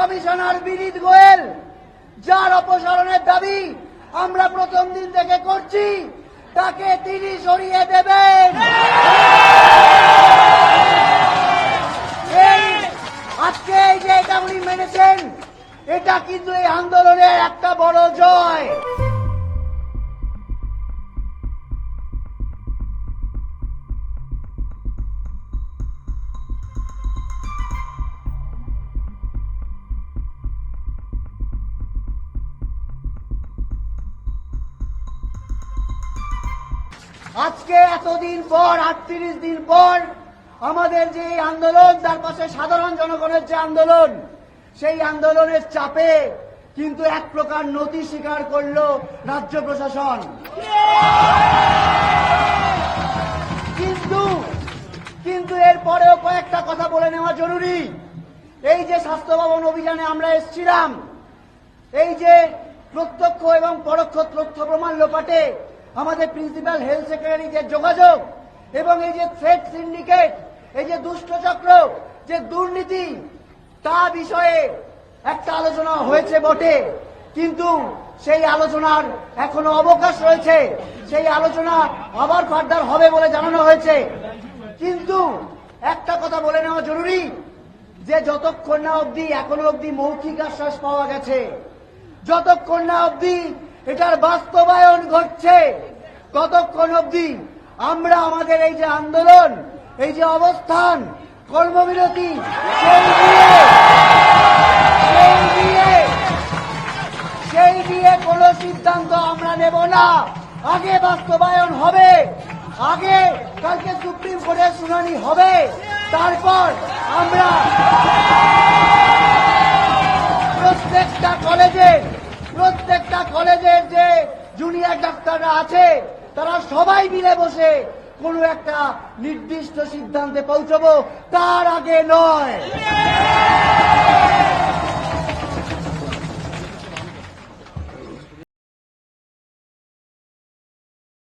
Commissioner বিনীত গোয়েল, যার অপসারণের দাবি আমরা প্রথম দিন থেকে করছি, তাকে তিনি সরিয়ে দেবেন। আজকে এই যে এটা উনি মেনেছেন, এটা কিন্তু এই আন্দোলনের একটা বড় জয়। আজকে এতদিন পর, আটত্রিশ দিন পর, আমাদের যে আন্দোলন, তার পাশে সাধারণ জনগণের যে আন্দোলন, সেই আন্দোলনের চাপে কিন্তু এক প্রকার নতি স্বীকার করল রাজ্য প্রশাসন। কিন্তু কিন্তু এরপরেও কয়েকটা কথা বলে নেওয়া জরুরি। এই যে স্বাস্থ্য ভবন অভিযানে আমরা এসেছিলাম, এই যে প্রত্যক্ষ এবং পরোক্ষ তথ্য প্রমাণ লোপাটে আমাদের প্রিন্সিপাল হেলথ সেক্রেটারি যে যোগাযোগ এবং এই যে থ্রেড সিন্ডিকেট, এই যে দুষ্টচক্র যে দুর্নীতি, তা বিষয়ে একটা আলোচনা হয়েছে বটে। কিন্তু সেই আলোচনার এখনও অবকাশ রয়েছে। সেই আলোচনা আবার ফার্দার হবে বলে জানানো হয়েছে। কিন্তু একটা কথা বলে নেওয়া জরুরি, যে যতক্ষণ না অবধি, এখনও অবধি মৌখিক আশ্বাস পাওয়া গেছে। যতক্ষণ না অবধি এটার বাস্তবায়ন ঘটছে। কতক্ষণ অবধি আমরা আমাদের এই যে আন্দোলন, এই যে অবস্থান, কর্মবিরতি, সেই দিয়ে, সেই নিয়ে কোনো সিদ্ধান্ত আমরা নেব না। আগে বাস্তবায়ন হবে, আগে কালকে সুপ্রিম কোর্টের শুনানি হবে, তারপর আমরা জুনিয়র ডাক্তাররা আছে, তারা সবাই মিলে বসে কোনো একটা নির্দিষ্ট সিদ্ধান্তে পৌঁছবো, তার আগে নয়।